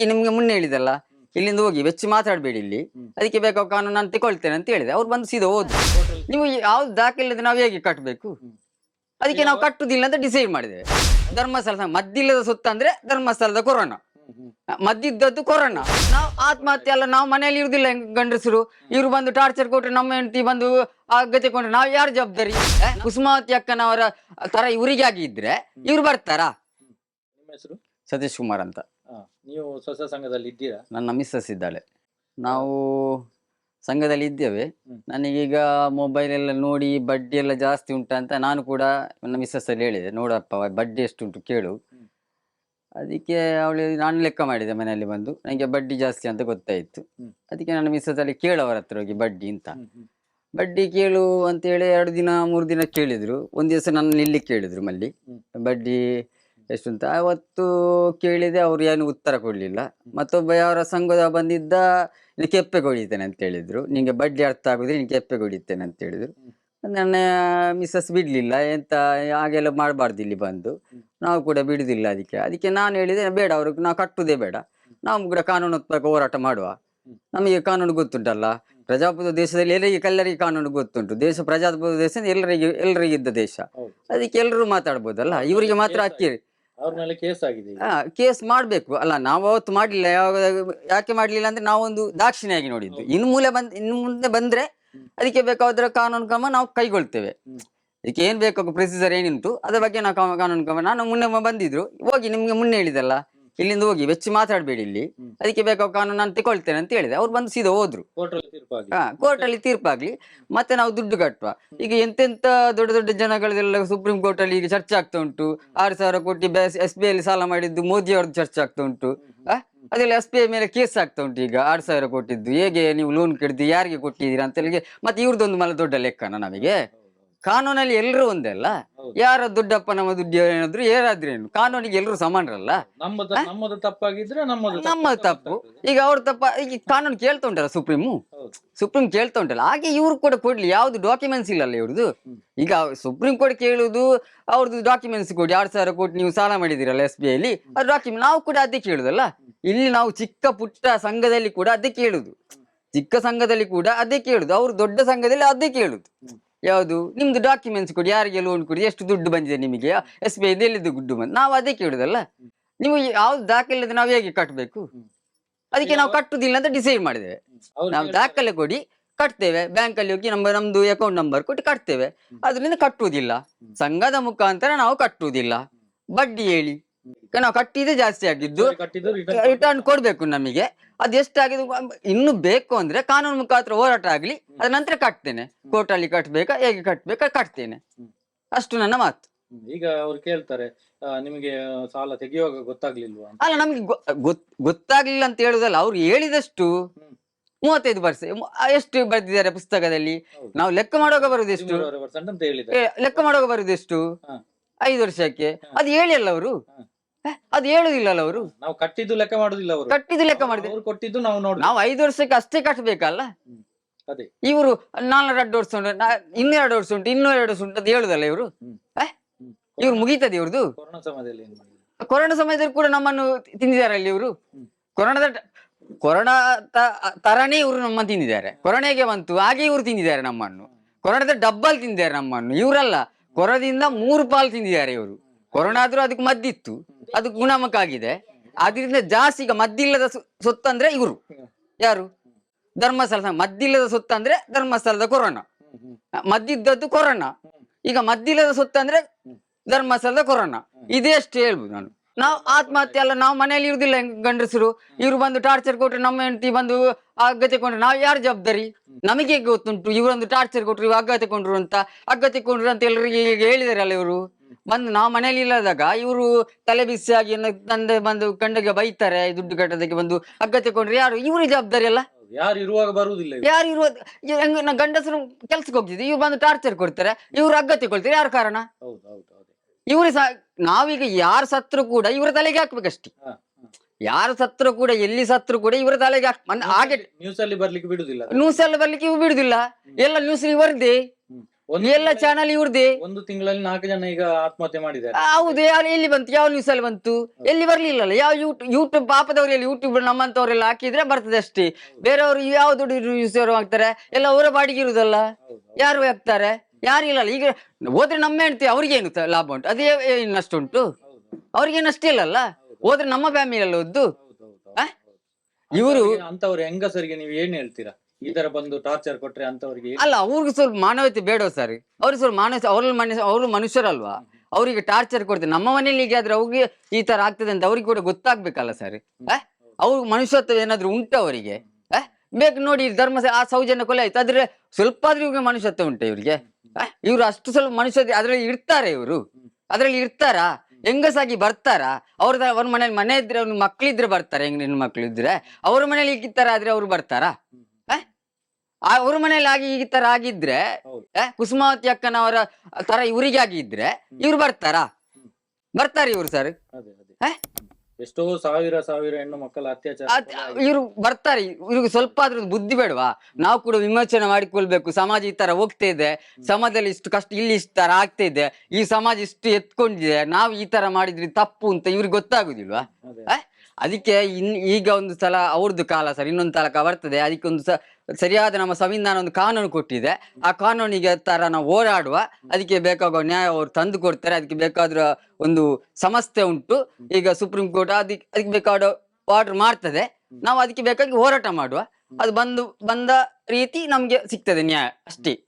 ಈ ನಿಮ್ಗೆ ಮುನ್ನೆ ಹೇಳಿದಲ್ಲ ಇಲ್ಲಿಂದ ಹೋಗಿ ವೆಚ್ಚ ಮಾತಾಡಬೇಡಿ ಇಲ್ಲಿ. ಅದಕ್ಕೆ ಬೇಕಾದ ಕಾನೂನು ನಾನು ತಗೊಳ್ತೇನೆ ಅಂತ ಹೇಳಿದೆ. ಅವ್ರು ಬಂದು ಸೀದಾ ಹೋದ್ರು. ನೀವು ಯಾವ್ದು ದಾಖಲೆ ನಾವು ಹೇಗೆ ಕಟ್ಟಬೇಕು ಅದಕ್ಕೆ ನಾವು ಕಟ್ಟುದಿಲ್ಲ ಅಂತ ಡಿಸೈಡ್ ಮಾಡಿದೆ ಧರ್ಮಸ್ಥಳ ಮದ್ದಿಲ್ಲದ ಸುತ್ತ ಅಂದ್ರೆ ಧರ್ಮಸ್ಥಳದ ಕೊರೋನಾ. ಮದ್ದಿದ್ದದ್ದು ಕೊರೋನಾ. ನಾವು ಆತ್ಮಹತ್ಯೆ ಅಲ್ಲ ನಾವು ಮನೆಯಲ್ಲಿ ಇರುದಿಲ್ಲ ಗಂಡಸರು. ಇವ್ರು ಬಂದು ಟಾರ್ಚರ್ ಕೊಟ್ಟರೆ ನಮ್ಮ ಹೆಂಡತಿ ಬಂದು ಗತೆ ಕೊಂಡ್ರೆ ನಾವು ಯಾರು ಜವಾಬ್ದಾರಿ? ಕುಸುಮಾವತಿ ಅಕ್ಕನವರ ತರ ಇವರಿಗೆ ಆಗಿದ್ರೆ ಇವ್ರು ಬರ್ತಾರಾ? ಸತೀಶ್ ಕುಮಾರ್ ಅಂತ. ನೀವು ಸ್ವಸ ಸಂಘದಲ್ಲಿ ಇದ್ದೀರಾ? ನನ್ನ ಮಿಸ್ಸಸ್ ಇದ್ದಾಳೆ ನಾವು ಸಂಘದಲ್ಲಿ ಇದ್ದೇವೆ. ನನಗೀಗ ಮೊಬೈಲ್ ಎಲ್ಲ ನೋಡಿ ಬಡ್ಡಿ ಎಲ್ಲ ಜಾಸ್ತಿ ಉಂಟಂತ ಅಂತ ನಾನು ಕೂಡ ನನ್ನ ಮಿಸ್ಸಸ್ ಅಲ್ಲಿ ಹೇಳಿದೆ. ನೋಡಪ್ಪ ಬಡ್ಡಿ ಎಷ್ಟು ಉಂಟು ಕೇಳು. ಅದಕ್ಕೆ ಅವಳು ನಾನು ಲೆಕ್ಕ ಮಾಡಿದೆ ಮನೆಯಲ್ಲಿ ಬಂದು. ನನಗೆ ಬಡ್ಡಿ ಜಾಸ್ತಿ ಅಂತ ಗೊತ್ತಾಯಿತು. ಅದಕ್ಕೆ ನನ್ನ ಮಿಸ್ಸಸ್ ಅಲ್ಲಿ ಅವರ ಹತ್ರ ಹೋಗಿ ಬಡ್ಡಿ ಅಂತ. ಬಡ್ಡಿ ಕೇಳು ಅಂತೇಳಿ ಎರಡು ದಿನ ಮೂರು ದಿನ ಕೇಳಿದ್ರು. ಒಂದು ದಿವಸ ನನ್ನ ಇಲ್ಲಿ ಕೇಳಿದ್ರು ಮಲ್ಲಿ. ಬಡ್ಡಿ ಎಷ್ಟು ಅಂತ ಅವತ್ತು ಕೇಳಿದೆ ಅವ್ರು ಏನು ಉತ್ತರ ಕೊಡಲಿಲ್ಲ. ಮತ್ತೊಬ್ಬ ಅವರ ಸಂಘದ ಬಂದಿದ್ದ ನೀನು ಕೆಪ್ಪೆ ಕೊಡಿತೇನೆ ಅಂತ ಹೇಳಿದ್ರು. ನಿಂಗೆ ಬಡ್ಡಿ ಅರ್ಥ ಆಗುದ್ರೆ ನೀನು ಕೆಪ್ಪೆ ಕೊಡಿತೇನೆ ಅಂತ ಹೇಳಿದ್ರು. ನನ್ನ ಮಿಸ್ಸಸ್ ಬಿಡ್ಲಿಲ್ಲ ಎಂತ ಹಾಗೆಲ್ಲ ಮಾಡಬಾರ್ದು ಇಲ್ಲಿ ಬಂದು. ನಾವು ಕೂಡ ಬಿಡುದಿಲ್ಲ ಅದಕ್ಕೆ. ಅದಕ್ಕೆ ನಾನು ಹೇಳಿದೆ ಬೇಡ ಅವ್ರಿಗೆ ನಾವು ಕಟ್ಟುದೇ ಬೇಡ. ನಾವು ಕೂಡ ಕಾನೂನಾತ್ಮಕ ಹೋರಾಟ ಮಾಡುವ. ನಮಗೆ ಕಾನೂನು ಗೊತ್ತುಂಟಲ್ಲ? ಪ್ರಜಾಪ್ರಭುತ್ವ ದೇಶದಲ್ಲಿ ಎಲ್ಲರಿಗೆ ಕಲ್ಲರಿಗೆ ಕಾನೂನು ಗೊತ್ತುಂಟು. ದೇಶ ಪ್ರಜಾಪ್ರಭುತ್ವ ದೇಶ ಎಲ್ಲರಿಗೆ ಎಲ್ಲರಿಗೆ ಇದ್ದ ದೇಶ. ಅದಕ್ಕೆ ಎಲ್ಲರೂ ಮಾತಾಡ್ಬೋದಲ್ಲ? ಇವರಿಗೆ ಮಾತ್ರ ಮೇಲೆ ಕೇಸ್ ಆಗಿದೆ. ಕೇಸ್ ಮಾಡ್ಬೇಕು ಅಲ್ಲ ನಾವು ಅವತ್ತು ಮಾಡಲಿಲ್ಲ ಯಾವಾಗ ಯಾಕೆ ಮಾಡಲಿಲ್ಲ ಅಂದ್ರೆ ನಾವೊಂದು ದಾಕ್ಷಿಣ್ಯಾಗಿ ನೋಡಿದ್ದು ಇನ್ನು ಮೂಲೆ ಬಂದ್ ಇನ್ನು ಮುಂದೆ ಬಂದ್ರೆ. ಅದಕ್ಕೆ ಬೇಕಾದ್ರ ಕಾನೂನು ಕ್ರಮ ನಾವು ಕೈಗೊಳ್ತೇವೆ. ಇದಕ್ಕೆ ಏನ್ ಬೇಕು ಪ್ರೊಸೀಜರ್ ಏನಿತ್ತು ಅದ್ರ ಬಗ್ಗೆ ನಾವು ಕಾನೂನು ಕ್ರಮ ನಾನು ಮುನ್ನೆ ಬಂದಿದ್ರು ಹೋಗಿ ನಿಮ್ಗೆ ಮುನ್ನೆ ಹೇಳಿದಲ್ಲ ಇಲ್ಲಿಂದ ಹೋಗಿ ವೆಚ್ಚ ಮಾತಾಡಬೇಡಿ ಇಲ್ಲಿ. ಅದಕ್ಕೆ ಬೇಕಾದ ಕಾನೂನು ನಾನು ತಗೊಳ್ತೇನೆ ಅಂತ ಹೇಳಿದೆ. ಅವ್ರು ಬಂದು ಸೀದಾ ಹೋದ್ರು. ಕೋರ್ಟ್ ಅಲ್ಲಿ ತೀರ್ಪಾಗಿ ಹಾ ಕೋರ್ಟ್ ಅಲ್ಲಿ ತೀರ್ಪಾಗ್ಲಿ ಮತ್ತೆ ನಾವು ದುಡ್ಡು ಕಟ್ಟುವ ಈಗ ಎಂತೆಂತ ದೊಡ್ಡ ದೊಡ್ಡ ಜನಗಳೆಲ್ಲ ಸುಪ್ರೀಂ ಕೋರ್ಟ್ ಅಲ್ಲಿ ಈಗ ಚರ್ಚೆ ಆಗ್ತಾ ಉಂಟು. ಆರು ಸಾವಿರ ಕೋಟಿ ಎಸ್ ಬಿ ಅಲ್ಲಿ ಸಾಲ ಮಾಡಿದ್ದು ಮೋದಿ ಅವ್ರದ್ದು ಚರ್ಚೆ ಆಗ್ತಾ ಉಂಟು. ಆ? ಅದೆಲ್ಲ ಎಸ್ ಬಿ ಐ ಮೇಲೆ ಕೇಸ್ ಆಗ್ತಾ ಉಂಟು ಈಗ. ಆರು ಸಾವಿರ ಕೊಟ್ಟಿದ್ದು. ಹೇಗೆ ನೀವು ಲೋನ್ ಕೆಡ್ದು ಯಾರಿಗೆ ಕೊಟ್ಟಿದ್ದೀರಾ ಅಂತ ಹೇಳಿ. ಮತ್ತೆ ಇವ್ರದ್ದೊಂದು ಮಲ ದೊಡ್ಡ ಲೆಕ್ಕನ ನಮಗೆ. ಕಾನೂನಲ್ಲಿ ಎಲ್ಲರೂ ಒಂದೇ ಅಲ್ಲ. ಯಾರ ದುಡ್ಡಪ್ಪ ನಮ್ಮ ದುಡ್ಡು ಏನಾದ್ರು ಏನಾದ್ರೇನು ಕಾನೂನಿಗೆ ಎಲ್ಲರೂ ಸಮಾನರಲ್ಲ? ನಮ್ಮದು ತಪ್ಪಾಗಿದ್ರೆ ತಪ್ಪು. ಈಗ ಅವ್ರ ತಪ್ಪ ಈಗ ಕಾನೂನು ಕೇಳ್ತಾ ಉಂಟಲ್ಲ ಸುಪ್ರೀಮು? ಹೌದು. ಸುಪ್ರೀಂ ಕೇಳ್ತಾ ಉಂಟಲ್ಲ ಹಾಗೆ ಇವ್ರು ಕೂಡ ಕೊಡ್ಲಿ ಯಾವ್ದು ಡಾಕ್ಯುಮೆಂಟ್ಸ್ ಇಲ್ಲಲ್ಲ ಇವ್ರದ್ದು ಈಗ ಸುಪ್ರೀಂ ಕೋರ್ಟ್ ಕೇಳುದು ಅವ್ರದ್ದು ಡಾಕ್ಯುಮೆಂಟ್ಸ್ ಕೊಡಿ ಎರಡ್ ಸಾವಿರ ಕೋಟಿ ನೀವು ಸಾಲ ಮಾಡಿದಿರಲ್ಲ ಎಸ್ ಬಿ ಐಲಿ ಅದು ಡಾಕ್ಯುಮೆಂಟ್ ನಾವು ಕೂಡ ಅದೇ ಕೇಳುದಲ್ಲ? ಇಲ್ಲಿ ನಾವು ಚಿಕ್ಕ ಪುಟ್ಟ ಸಂಘದಲ್ಲಿ ಕೂಡ ಅದೇ ಕೇಳುದು. ಚಿಕ್ಕ ಸಂಘದಲ್ಲಿ ಕೂಡ ಅದೇ ಕೇಳುದು. ಅವ್ರು ದೊಡ್ಡ ಸಂಘದಲ್ಲಿ ಅದೇ ಕೇಳುದು. ಯಾವುದು? ನಿಮ್ದು ಡಾಕ್ಯುಮೆಂಟ್ಸ್ ಕೊಡಿ ಯಾರಿಗೆ ಲೋನ್ ಕೊಡಿ ಎಷ್ಟು ದುಡ್ಡು ಬಂದಿದೆ ನಿಮಗೆ? ಎಸ್ ಬಿ ಐದು ಎಲ್ಲಿದ್ದು ದುಡ್ಡು ಬಂದು? ನಾವು ಅದೇ ಕೇಳುದಲ್ಲ. ನೀವು ಯಾವ್ದು ದಾಖಲೆ ನಾವು ಹೇಗೆ ಕಟ್ಟಬೇಕು ಅದಕ್ಕೆ ನಾವು ಕಟ್ಟುದಿಲ್ಲ ಅಂತ ಡಿಸೈಡ್ ಮಾಡಿದ್ದೇವೆ. ನಾವು ದಾಖಲೆ ಕೊಡಿ ಕಟ್ತೇವೆ. ಬ್ಯಾಂಕ್ ಅಲ್ಲಿ ಹೋಗಿ ನಮ್ಮ ನಮ್ದು ಅಕೌಂಟ್ ನಂಬರ್ ಕೊಟ್ಟು ಕಟ್ತೇವೆ. ಅದರಿಂದ ಕಟ್ಟುವುದಿಲ್ಲ. ಸಂಘದ ಮುಖಾಂತರ ನಾವು ಕಟ್ಟುವುದಿಲ್ಲ. ಬಡ್ಡಿ ಹೇಳಿ. ನಾವು ಕಟ್ಟಿದ್ರೆ ಜಾಸ್ತಿ ಆಗಿದ್ದು ರಿಟರ್ನ್ ಕೊಡ್ಬೇಕು. ನಮಗೆ. ಅದು ಎಷ್ಟಾಗಿದೆ ಇನ್ನು ಬೇಕು ಅಂದ್ರೆ ಕಾನೂನು ಮುಖಾಂತರ ಹೋರಾಟ ಆಗ್ಲಿ ಅದ ನಂತರ ಕಟ್ತೇನೆ. ಕೋರ್ಟ್ ಅಲ್ಲಿ ಕಟ್ಬೇಕಾ ಹೇಗೆ ಕಟ್ಬೇಕಾ ಕಟ್ತೇನೆ. ಅಷ್ಟು ನನ್ನ ಮಾತು. ಈಗ ಅವ್ರು ಕೇಳ್ತಾರೆ ನಿಮಗೆ ಸಾಲ ತೆಗೆಯುವಾಗ ಗೊತ್ತಾಗ್ಲಿಲ್ವಾ ಅಲ್ಲ ನಮ್ಗೆ ಗೊತ್ತಾಗ್ಲಿಲ್ಲ ಅಂತ ಹೇಳುದಲ್ಲ ಅವ್ರು ಹೇಳಿದಷ್ಟು. ಮೂವತ್ತೈದು ವರ್ಷ ಎಷ್ಟು ಬರ್ದಿದ್ದಾರೆ ಪುಸ್ತಕದಲ್ಲಿ? ನಾವು ಲೆಕ್ಕ ಮಾಡುವಾಗ ಬರುದೆಷ್ಟು ಲೆಕ್ಕ ಮಾಡುವಾಗ ಬರುದೆಷ್ಟು. ಐದು ವರ್ಷಕ್ಕೆ. ಅದು ಹೇಳಿ ಅಲ್ಲ ಅವರು. ಅದು ಹೇಳುದಿಲ್ಲಲ್ಲ ಅವರು? ನಾವು ಕಟ್ಟಿದ್ದು ಲೆಕ್ಕ ಮಾಡುದಿಲ್ಲ ಅವರು. ಕಟ್ಟಿದ್ದು ಲೆಕ್ಕ ಮಾಡಿದೆ ಅವ್ರು ಕೊಟ್ಟಿದ್ದು ನಾವು ನೋಡಿ ನಾವು ಐದು ವರ್ಷಕ್ಕೆ ಅಷ್ಟೇ ಕಟ್ಟಬೇಕಲ್ಲ? ಅದೇ. ಇವರು ನಾಲ್ಕು ಎರಡು ವರ್ಷ ಉಂಟು ಇನ್ನೂ ಎರಡು ವರ್ಷ ಉಂಟು ಇನ್ನೂ ಎರಡು ವರ್ಷ ಉಂಟು ಅಂತ ಹೇಳುದಲ್ಲ ಇವರು. ಇವ್ರು ಮುಗೀತದೆ ಇವ್ರದ್ದು ಕೊರೋನಾ ಸಮಯದಲ್ಲಿ ಏನ್ ಮಾಡಿದ್ರು? ಕೊರೋನಾ ಸಮಯದಲ್ಲಿ ಕೂಡ ನಮ್ಮನ್ನು ತಿಂದಿದ್ದಾರಲ್ಲಿ ಇವರು? ಹ್ಮ್. ಕೊರೋನಾದ ಕೊರೋನಾ ತರನೇ ಇವರು ನಮ್ಮ ತಿಂದಿದ್ದಾರೆ. ಕೊರೋನಾಗೆ ಬಂತು ಹಾಗೆ ಇವರು ತಿಂದಿದ್ದಾರೆ ನಮ್ಮನ್ನು. ಕೊರೋನಾದ ಡಬ್ಬಲ್ ತಿಂದಿದ್ದಾರೆ ನಮ್ಮನ್ನು. ಇವರಲ್ಲ ಕೊರೋನಾದಿಂದ ಮೂರು ಪಾಲ್ ತಿಂದಿದ್ದಾರೆ ಇವರು. ಕೊರೋನಾ ಆದ್ರೂ ಅದಕ್ಕೆ ಮದ್ದಿತ್ತು. ಅದು ಗುಣಮುಖ ಆಗಿದೆ ಅದರಿಂದ ಜಾಸ್ತಿ ಈಗ ಮದ್ದಿಲ್ಲದ ಸೊತ್ತು ಸೊತ್ತಂದ್ರೆ ಇವರು. ಯಾರು? ಧರ್ಮಸ್ಥಳ. ಮದ್ದಿಲ್ಲದ ಸೊತ್ತಂದ್ರೆ ಧರ್ಮಸ್ಥಳದ ಕೊರೋನಾ. ಮದ್ದಿದ್ದದ್ದು ಕೊರೋನಾ. ಈಗ ಮದ್ದಿಲ್ಲದ ಸೊತ್ತಂದ್ರೆ ಧರ್ಮಸ್ಥಳದ ಕೊರೋನಾ. ಇದೇ ಅಷ್ಟು ಹೇಳ್ಬೋದು ನಾನು. ನಾವು ಆತ್ಮಹತ್ಯೆ ಅಲ್ಲ, ನಾವು ಮನೆಯಲ್ಲಿ ಇರುದಿಲ್ಲ ಗಂಡಸರು? ಇವ್ರು ಬಂದು ಟಾರ್ಚರ್ ಕೊಟ್ರೆ ನಮ್ಮ ಹೆಂಡತಿ ಬಂದು ಅಗತ್ಯ ಕೊಂಡ್ರೆ ನಾವು ಯಾರು ಜವಾಬ್ದಾರಿ? ನಮಗೆ ಗೊತ್ತುಂಟು? ಇವರೊಂದು ಟಾರ್ಚರ್ ಕೊಟ್ರು, ಇವ್ರು ಅಗತ್ಯ ಕೊಂಡ್ರು ಅಂತ? ಅಗತ್ಯ ಕೊಂಡ್ರು ಅಂತ ಎಲ್ಲರಿಗೆ ಹೇಳಿದಾರಲ್ಲ ಇವರು. ಬಂದು ನಾವು ಮನೆಯಲ್ಲಿ ಇಲ್ಲದಾಗ ಇವರು ತಲೆ ಬಿಸಿ ಆಗಿ ತಂದೆ ಬಂದು ಕಂಡಗೆ ಬೈತಾರೆ ದುಡ್ಡು ಕಟ್ಟೋದಕ್ಕೆ ಬಂದು ಅಗತ್ಯ ಕೊಂಡ್ರೆ ಯಾರು? ಇವರು ಜವಾಬ್ದಾರಿ ಅಲ್ಲ? ಯಾರು ಇರುವಾಗ ಬರುವುದಿಲ್ಲ ಇವ್ರು. ಯಾರು ಇರುವ ಹೆಂಗ್ ನಾ ಗಂಡಸರು ಕೆಲ್ಸಕ್ಕೆ ಹೋಗ್ತಿದ್ದೆ ಇವ್ರು ಬಂದು ಟಾರ್ಚರ್ ಕೊಡ್ತಾರೆ ಇವ್ರು ಅಗತ್ಯ ಕೊಡ್ತಾರೆ ಯಾರು ಕಾರಣ? ಹೌದು ಹೌದು ಹೌದು. ಇವ್ರು ಸಹ ನಾವೀಗ ಯಾರು ಸತ್ರು ಕೂಡ ಇವರ ತಲೆಗೆ ಹಾಕ್ಬೇಕಷ್ಟೇ. ಹಾ, ಹಾ. ಯಾರು ಸತ್ರು ಕೂಡ ಎಲ್ಲಿ ಸತ್ರು ಕೂಡ ಇವರ ತಲೆಗೆ ಹಾಕ್ ಮನ್- ಹಾಗೆ ನ್ಯೂಸ್ ಅಲ್ಲಿ ಬರ್ಲಿಕ್ಕೆ ಬಿಡುದಿಲ್ಲ. ನ್ಯೂಸ್ ಎಲ್ಲ ಬರ್ಲಿಕ್ಕೆ ಇವು ಬಿಡುದಿಲ್ಲ. ಎಲ್ಲ ನ್ಯೂಸ್ ಇವರದೇ ಹ್ಮ್. ಎಲ್ಲ ಚಾನಲ್ ಇವ್ರದೇ. ಒಂದು ತಿಂಗಳಲ್ಲಿ ನಾಲ್ಕು ಜನ ಈಗ ಆತ್ಮಹತ್ಯೆ ಮಾಡಿದ್ದಾರೆ. ಹೌದು ಯಾರು ಎಲ್ಲಿ ಬಂತು? ಯಾವ ನ್ಯೂಸ್ ಅಲ್ಲಿ ಬಂತು? ಎಲ್ಲಿ ಬರ್ಲಿಲ್ಲಲ್ಲ? ಯಾವ ಯೂಟ್ಯೂಬ್ ಯೂಟ್ಯೂಬ್ ಎಲ್ಲಿ ಯೂಟ್ಯೂಬ್ ನಮ್ಮಂತವ್ರೆಲ್ಲ ಹಾಕಿದ್ರೆ ಬರ್ತದೆ ಅಷ್ಟೇ. ಬೇರೆಯವರು ಯಾವ ದುಡ್ಡು ನ್ಯೂಸ್ ಅವರು ಹಾಕ್ತಾರೆ? ಎಲ್ಲ ಅವರ ಬಾಡಿಗೆ ಇರುದಲ್ಲ? ಯಾರು ಹಾಕ್ತಾರೆ? ಯಾರು ಇಲ್ಲ ಈಗ ಹೋದ್ರೆ ನಮ್ಮ ಹೆಣ್ತಿ ಅವ್ರಿಗೆ ಏನು ಲಾಭ ಉಂಟು? ಅದೇ ಇನ್ನಷ್ಟು ನಷ್ಟ ಉಂಟು? ಅವ್ರಿಗೆ ಅವ್ರಿಗೇನು ಅಷ್ಟೇ ಇಲ್ಲಲ್ಲ? ಹೋದ್ರೆ ನಮ್ಮ ಫ್ಯಾಮಿಲಿ ಅಲ್ಲ ಒದ್ದು. ಇವ್ರು- ಅಂತವ್ರು ಹೆಂಗಸರಿಗೆ ನೀವು ಏನ್ ಹೇಳ್ತೀರಾ? ಈ ತರ ಬಂದು ಟಾರ್ಚರ್ ಕೊಟ್ರೆ ಅಂತವ್ರಿಗೆ ಅಲ್ಲ ಅವ್ರಿಗೆ ಸ್ವಲ್ಪ ಮಾನವತೆ ಬೇಡ ಸರ್. ಅವ್ರಿಗೆ ಸ್ವಲ್ಪ ಮಾನವ ಅವ್ರ ಮನುಷ್ಯ ಅವರು ಮನುಷ್ಯರಲ್ವಾ? ಅವರಿಗೆ ಟಾರ್ಚರ್ ಕೊಡ್ತೀವಿ. ನಮ್ಮ ಮನೇಲಿ ಹೀಗೆ ಆದ್ರೆ ಅವ್ರಿಗೆ ಈ ತರ ಆಗ್ತದೆ ಅಂತ ಅವ್ರಿಗೆ ಕೂಡ ಗೊತ್ತಾಗ್ಬೇಕಲ್ಲ ಸರ್. ಅವ್ರ ಮನುಷ್ಯತ್ವ ಏನಾದ್ರು ಉಂಟು ಅವರಿಗೆ? ಬೇಕು ನೋಡಿ ಧರ್ಮ ಆ ಸೌಜನ್ಯ ಕೊಲೆ ಆಯ್ತು. ಆದ್ರೆ ಸ್ವಲ್ಪ ಆದ್ರೂ ಇವ್ರಿಗೆ ಮನುಷ್ಯತ್ವ ಉಂಟು ಇವ್ರಿಗೆ? ಇವ್ರು ಅಷ್ಟು ಸ್ವಲ್ಪ ಮನುಷ್ಯ ಅದ್ರಲ್ಲಿ ಇರ್ತಾರೆ ಇವರು. ಅದ್ರಲ್ಲಿ ಇರ್ತಾರಾ? ಹೆಂಗಸಾಗಿ ಬರ್ತಾರಾ? ಅವ್ರದ ಅವ್ರ ಮನೇಲಿ ಮನೆ ಇದ್ರೆ ಅವ್ರ ಮಕ್ಳಿದ್ರೆ ಬರ್ತಾರೆ ಹೆಂಗ್ ನಿನ್ ಮಕ್ಳು ಇದ್ರೆ. ಅವ್ರ ಮನೇಲಿ ಈ ತರ ಆದ್ರೆ ಅವ್ರು ಬರ್ತಾರಾ? ಆ ಅವ್ರ ಮನೇಲಿ ಆಗಿ ಈ ತರ ಆಗಿದ್ರೆ. ಕುಸುಮಾವತಿ ಅಕ್ಕನವರ ತರ ಇವರಿಗೆ ಆಗಿದ್ರೆ ಇವ್ರು ಬರ್ತಾರಾ? ಬರ್ತಾರೆ ಇವ್ರು ಸರ್? ಎಷ್ಟೋ ಸಾವಿರ ಸಾವಿರ ಹೆಣ್ಣು ಮಕ್ಕಳ ಅತ್ಯಾಚಾರ ಇವ್ರು ಬರ್ತಾರೆ. ಇವ್ರಿಗೆ ಸ್ವಲ್ಪ ಆದ್ರೂ ಬುದ್ಧಿ ಬೇಡವಾ? ನಾವು ಕೂಡ ವಿಮೋಚನೆ ಮಾಡಿಕೊಳ್ಬೇಕು. ಸಮಾಜ ಈ ತರ ಹೋಗ್ತಾ ಇದೆ. ಸಮಾಜದಲ್ಲಿ ಇಷ್ಟು ಕಷ್ಟ ಇಲ್ಲಿ ಇಷ್ಟು ತರ ಆಗ್ತಾ ಇದೆ. ಈ ಸಮಾಜ ಇಷ್ಟು ಎತ್ಕೊಂಡಿದೆ. ನಾವು ಈ ತರ ಮಾಡಿದ್ರೆ ತಪ್ಪು ಅಂತ ಇವ್ರಿಗೆ ಗೊತ್ತಾಗುದಿಲ್ವಾ? ಅದಕ್ಕೆ ಇನ್ ಈಗ ಒಂದು ಸಲ ಅವ್ರದ್ದು ಕಾಲ ಸರ್ ಇನ್ನೊಂದು ತಲಕ ಬರ್ತದೆ. ಅದಕ್ಕೆ ಒಂದು ಸ ಸರಿಯಾದ ನಮ್ಮ ಸಂವಿಧಾನ ಒಂದು ಕಾನೂನು ಕೊಟ್ಟಿದೆ. ಆ ಕಾನೂನಿಗೆ ತರ ನಾವು ಹೋರಾಡುವ. ಅದಕ್ಕೆ ಬೇಕಾಗುವ ನ್ಯಾಯ ಅವರು ತಂದು ಕೊಡ್ತಾರೆ. ಅದಕ್ಕೆ ಬೇಕಾದ್ರ ಒಂದು ಸಮಸ್ಯೆ ಉಂಟು. ಈಗ ಸುಪ್ರೀಂ ಕೋರ್ಟ್ ಅದಕ್ಕೆ ಅದಕ್ಕೆ ಬೇಕಾದ ಆರ್ಡರ್ ಮಾಡ್ತದೆ. ನಾವು ಅದಕ್ಕೆ ಬೇಕಾಗಿ ಹೋರಾಟ ಮಾಡುವ. ಅದು ಬಂದು, ಬಂದ ರೀತಿ ನಮ್ಗೆ ಸಿಗ್ತದೆ ನ್ಯಾಯ ಅಷ್ಟೇ.